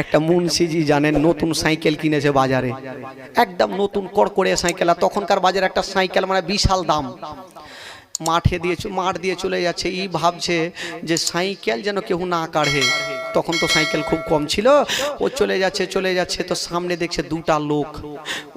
একটা মুন্সিজি জানেন, নতুন সাইকেল কিনেছে বাজারে। একদম নতুন কড়কড়ে সাইকেল, আর তখনকার বাজারে একটা সাইকেল মানে বিশাল দাম। মাঠে দিয়ে মাঠ দিয়ে চলে যাচ্ছে, ই ভাবছে যে সাইকেল যেন কেউ না কাঢ়ে তখন তো সাইকেল খুব কম ছিল। ও চলে যাচ্ছে চলে যাচ্ছে, তো সামনে দেখছে দুটা লোক।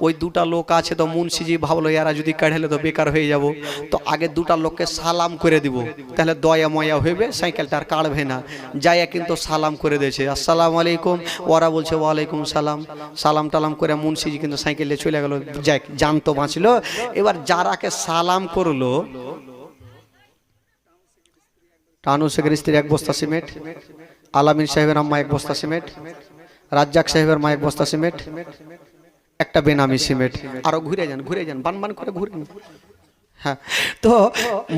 ওই দুটা লোক আছে তো মুন্সিজি ভাবলো, এরা যদি কাঢ়েলে তো বেকার হয়ে যাব। তো আগে দুটা লোককে সালাম করে দিব। তাহলে দয়া ময়া হইবে, সাইকেলটা আর কাড়বে না। যাইয়া কিন্তু সালাম করে দিয়েছে, আসসালাম আলাইকুম। ওরা বলছে, ওয়ালাইকুম সালাম। সালাম টালাম করে মুন্সিজি কিন্তু সাইকেলে চলে গেল যাক জান তো বাঁচলো। এবার যারাকে সালাম করল টানু শেখের স্ত্রী এক বস্তা সিমেন্ট। আলামিন সাহেবের আম্মা এক বস্তা সিমেন্ট, রাজ্জাক সাহেবের মা এক বস্তা সিমেন্ট, একটা বেনামি সিমেন্ট। আরও ঘুরে যান ঘুরে যান, বান বান করে ঘুরে হ্যাঁ তো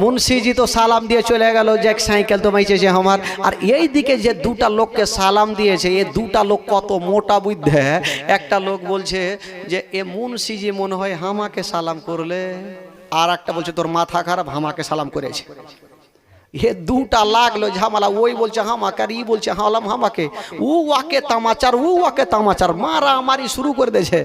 মুন্সিজি তো সালাম দিয়ে চলে গেল যে সাইকেল তো মাইছে আমার। আর এই দিকে যে দুটা লোককে সালাম দিয়েছে এই দুটা লোক কত মোটা বুদ্ধে। একটা লোক বলছে যে, এ মুন্সিজি মনে হয় হামাকে সালাম করলে। আর একটা বলছে, তোর মাথা খারাপ, হামাকে সালাম করেছে। হে দুটা লাগল ঝামেলা ওই বলছে হামাকে আর ই বলছে হালাম হামাকে। উ ওয়াকে তামাচার, উ ওয়াকে তামাচার মারা আমারই শুরু করে দিয়েছে।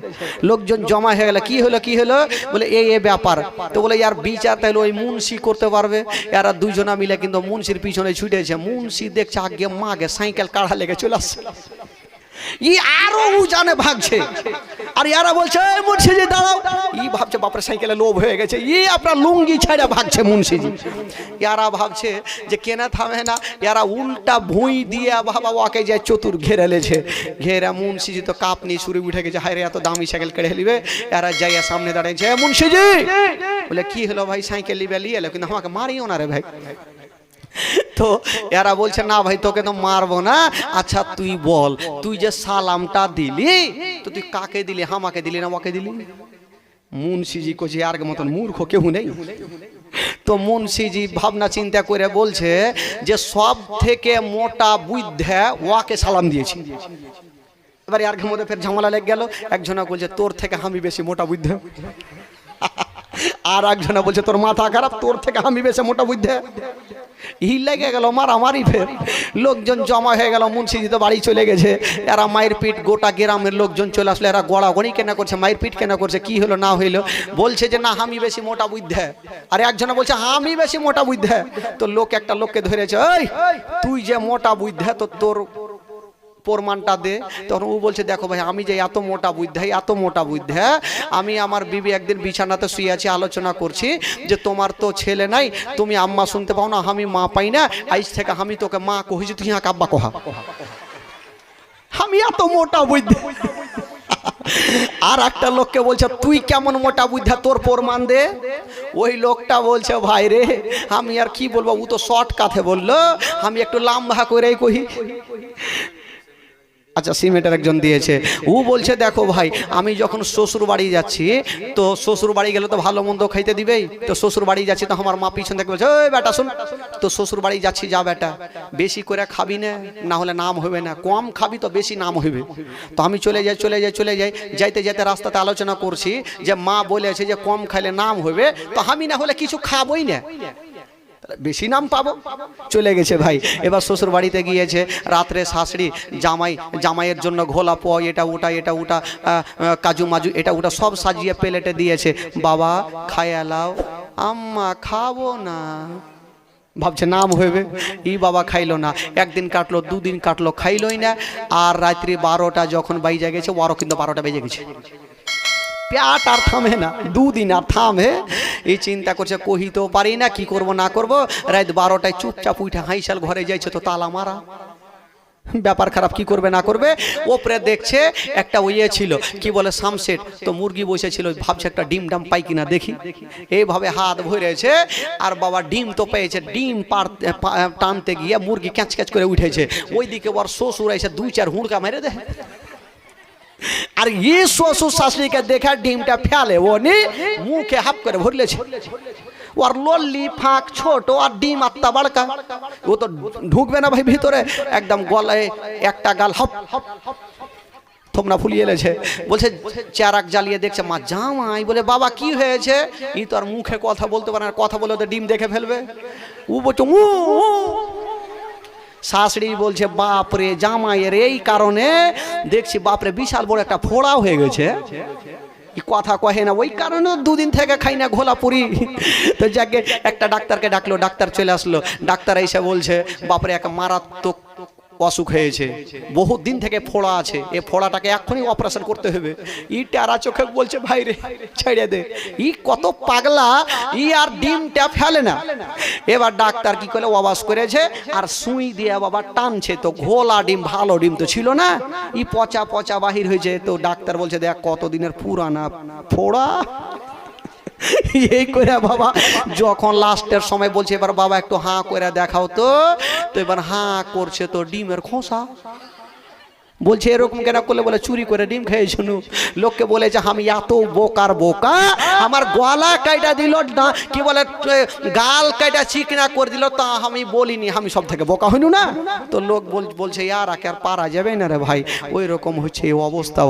লোকজন জমা হয়ে গেল, কি হলো কি হলো? বলে এই এ ব্যাপার। তো বলে, ইয়ার বিচার তাহলে ওই মুন্সি করতে পারবে। এরা দুজনা মিলে কিন্তু মুন্সির পিছনে ছুটেছে মুন্সি দেখছে আগে মাগে সাইকেল কাড়া লেগে চলে আসছে। ই আরও উজানে ভাগছে। আর ইয়ারা বলছে, "এই মুন্সিজি, দাঁড়াও। ই ভাবছে, বাপরে সাইকেলে লোভ হয়ে গেছে। ই আপনার লুঙ্গি ছেড়ে ভাগছে মুন্সিজি। ইয়ারা ভাবছে যে কেনা থামে না। ইয়ারা উল্টা ভুঁই দিয়ে বাবা ওকে যায় চতুর ঘেরে লেছে। ঘেরা মুন্সিজি তো কাপ নিয়ে শুরু উঠে গেছে। হায় রে এত দামি সাইকেল কেড়ে নিবে। এরা যাইয়া সামনে দাঁড়িয়েছে "এ মুন্সিজি! বলে, কি হলো ভাই, সাইকেল লিবে লিয়ে এলো? কিন্তু আমাকে মারিও না রে ভাই। তো এরা বলছে, না ভাই, তোকে তো মারবো না। আচ্ছা তুই বল, তুই যে সালামটা দিলি তো তুই কাকে দিলি? হামাকে দিলি না ওকে দিলি? মুন্সিজি কোচি আর মতন মূর্খ কেউ নেই। তো মুন্সিজি ভাবনা চিন্তা করে বলছে যে, সব থেকে মোটা বুদ্ধে ওয়াকে সালাম দিয়েছি। এবার আর মধ্যে ফের ঝামেলা লেগে গেল। একজনা বলছে, তোর থেকে আমি বেশি মোটা বুদ্ধ। আর একজনে বলছে, তোর মাথা খারাপ, তোর থেকে আমি বেশি মোটা বুদ্ধ। ই লেগে গেল মারামারি ফের। লোকজন জমা হয়ে গেল মুন্সিজি তো বাড়ি চলে গেছে। এরা মায়ের পিঠ, গোটা গ্রামের লোকজন চলে আসলো। এরা গড়া গড়াগড়ি কেনা করছে, মায়ের পিঠ কেনা করছে, কি হলো, না হইল? বলছে যে, না, আমি বেশি মোটা বুদ্ধে। আর একজনে বলছে, আমি বেশি মোটা বুদ্ধে। তো লোক একটা লোককে ধরেছে ওই তুই যে মোটা বুদ্ধে, তো তোর প্রমাণটা দে। তখন ও বলছে, দেখো ভাই, আমি যে এত মোটা বুদ্ধে এত মোটা বুদ্ধে আমি আমার বিবি একদিন বিছানাতে শুয়ে আছি, আলোচনা করছি যে তোমার তো ছেলে নাই, তুমি আম্মা শুনতে পাও না, আমি মা পাই না, আইস থেকে আমি তোকে মা কহিছি তুই হ্যাঁ কাব্বা কহা? আমি এত মোটা বুদ্ধি। আর একটা লোককে বলছে, তুই কেমন মোটা বুদ্ধা তোর প্রমাণ দে। ওই লোকটা বলছে, ভাই রে, আমি আর কি বলব? ও তো শর্ট কাথে বলল, আমি একটু লাম্বা করেই কহি। আচ্ছা সিমেন্টের একজন দিয়েছে। ও বলছে, দেখো ভাই, আমি যখন শ্বশুর বাড়ি যাচ্ছি, তো শ্বশুর বাড়ি গেলে তো ভালো মন্দ খাইতে দিবেই। তো শ্বশুর বাড়ি যাচ্ছি, তো আমার মা পিছন থেকে বলছে ওই বেটা, শুন, তো শ্বশুর বাড়ি যাচ্ছি, যা বেটা। বেশি করে খাবি না না হলে নাম হবে না। কম খাবি তো বেশি নাম হবে তো আমি চলে যাই চলে যাই চলে যাই। যাইতে যাইতে রাস্তাতে আলোচনা করছি যে মা বলেছে যে কম খাইলে নাম হবে তো আমি না হলে কিছু খাবই না। বেশি নাম পাবো। চলে গেছে ভাই। এবার শ্বশুর বাড়িতে গিয়েছে, রাত্রে শাশুড়ি জামাই, জামাইয়ের জন্য ঘোলা পোয়া, এটা ওটা এটা ওটা কাজু মাজু, এটা ওটা সব সাজিয়ে প্লেটে দিয়েছে। বাবা, খায় খায়ালাও আম্মা, খাব না। ভাবছে নাম হইবে। ই বাবা খাইলো না। একদিন কাটলো, দুদিন কাটলো, খাইলোই না। আর রাত্রি বারোটা যখন বাইজে গেছে ওরও কিন্তু বারোটা বেজে গেছে। পেট আর থামে না, দুদিন আর থামে। এই চিন্তা করছে, কহিতেও পারি না, কি করব, না করব। রাত বারোটায় চুপচাপ উঠে হাইসাল ঘরে যাইছে তো তালা মারা। ব্যাপার খারাপ, কি করবে, না করবে? ওপরে দেখছে একটা ইয়ে ছিল, কি বলে, সামসেট। তো মুরগি বসেছিল, ভাবছে একটা ডিম ডাম পাই কিনা দেখি। এইভাবে হাত ভরেছে, আর বাবা ডিম তো পেয়েছে, ডিম পারতে পা- টানতে গিয়ে মুরগি ক্যাঁচ ক্যাঁচ করে উঠেছে। ওইদিকে ওর শ্বশুর এসে দুই চার হুড়কা মেরে দেয়। আর ই শ্বশুর শাশুড়িকে দেখে ডিমটা ফেলে ও নি মুখে হাফ করে ভরলেছে। ওর লল্লি ফাঁক ছোট আর ডিম আত্মা বাড়কা। ও তো ঢুকবে না ভাই ভিতরে একদম গলায় একটা গাল হপ। থমনা ফুলিয়ে এলেছে। বলছে চারাক জ্বালিয়ে দেখছে মা জামাই। বলে বাবা কি হয়েছে? ই তো আর মুখে কথা বলতে পারে না কথা বলে তো ডিম দেখে ফেলবে। ও বলছে "উ, উ।" শাশুড়ি বলছে বাপরে জামাইয়ের এই কারণে দেখছি, বাপরে, বিশাল বড় একটা ফোড়া হয়ে গেছে। কথা কহে না, ওই কারণে দুদিন থেকে খাই না ঘোলাপুরি। তো যাকে একটা ডাক্তারকে ডাকলো, ডাক্তার চলে আসলো। ডাক্তার এসে বলছে, বাপরে, এক মারাত্মক অসুখ হয়েছে। বহুত দিন থেকে ফোড়া আছে। এ ফোড়াটাকে এখনই অপারেশন করতে হবে। ই টেরা চোখে বলছে, ভাই রে ছেড়ে দে। ই কত পাগলা, ই আর ডিমটা ফেলে না। এবার ডাক্তার কি করে অবাস করেছে আর সুই দিয়ে বাবা টানছে। তো ঘোলা ডিম, ভালো ডিম তো ছিল না। ই পচা পচা বাহির হয়েছে তো ডাক্তার বলছে, দেখ কত দিনের পুরানা ফোড়া। এই করে বাবা, যখন লাস্টের সময় বলছে, এবার বাবা একটু হাঁ করে দেখাও তো তো এবার হাঁ করছে তো ডিমের খোসা। বলছে, এরকম কেন করলে? বলে, চুরি করে ডিম খেয়েছিল লোককে বলে যে, আমি এত বোকার বোকা, আমার গলা কাইটা দিল ডা- কি বলে গাল কাইটা চিকনা করে দিল, তা আমি বলিনি, আমি সব থেকে বোকা হইনু না? তো লোক বল- বলছে, ইয়ার আর পারা যাবে না রে ভাই। ওই রকম হচ্ছে এই অবস্থা।